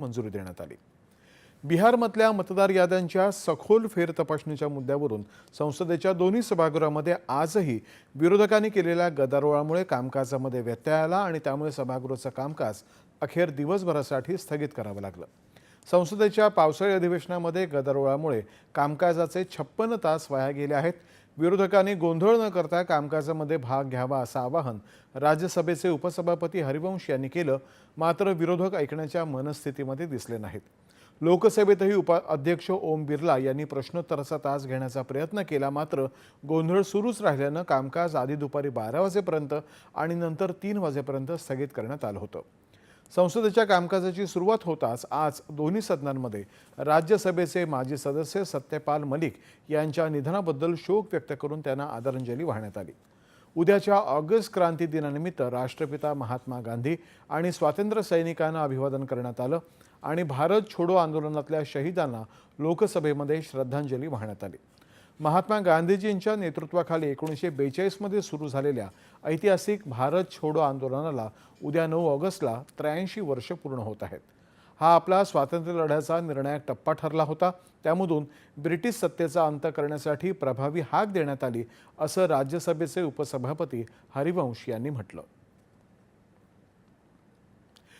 मंजुरी देण्यात आली. बिहारमधल्या मतदार याद्यांच्या सखोल फेर तपासणीच्या मुद्द्यावरून संसदेच्या दोन्ही सभागृहामध्ये आजही विरोधकांनी केलेल्या गदारोळामुळे कामकाजामध्ये व्यत्यय आला आणि त्यामुळे सभागृहाचं कामकाज अखेर दिवसभरासाठी स्थगित करावं लागलं. संसदेच्या पावसाळी अधिवेशनामध्ये गदारोळामुळे कामकाजाचे छप्पन्न तास वाया गेले आहेत. विरोधकांनी गोंधळ न करता कामकाजामध्ये भाग घ्यावा असं आवाहन राज्यसभेचे उपसभापती हरिवंश यांनी केलं मात्र विरोधक ऐकण्याच्या मनस्थितीमध्ये दिसले नाहीत. लोकसभेतही उपाध्यक्ष ओम बिर्ला यांनी प्रश्नोत्तराचा तास घेण्याचा प्रयत्न केला मात्र गोंधळ सुरूच राहिल्यानं कामकाज आधी दुपारी बारा वाजेपर्यंत आणि नंतर तीन वाजेपर्यंत स्थगित करण्यात आलं होतं. संसदेच्या कामकाजाची सुरुवात होताच आज दोन्ही सदनांमध्ये राज्यसभेचे माजी सदस्य सत्यपाल मलिक यांच्या निधनाबद्दल शोक व्यक्त करून त्यांना आदरांजली वाहण्यात आली. उद्याच्या ऑगस्ट क्रांती दिनानिमित्त राष्ट्रपिता महात्मा गांधी आणि स्वातंत्र्य सैनिकांना अभिवादन करण्यात आलं आणि भारत छोडो आंदोलनातल्या शहीदांना लोकसभेमध्ये श्रद्धांजली वाहण्यात आली. महात्मा गांधीजींच्या नेतृत्वाखाली एकोणीसशे बेचाळीसमध्ये सुरू झालेल्या ऐतिहासिक भारत छोडो आंदोलनाला उद्या नऊ ऑगस्टला त्र्याऐंशी वर्ष पूर्ण होत आहेत. हा आपला स्वातंत्र्य लढ्याचा निर्णायक टप्पा ठरला होता. त्यामधून ब्रिटिश सत्तेचा अंत करण्यासाठी प्रभावी हाक देण्यात आली असं राज्यसभेचे उपसभापती हरिवंश यांनी म्हटलं.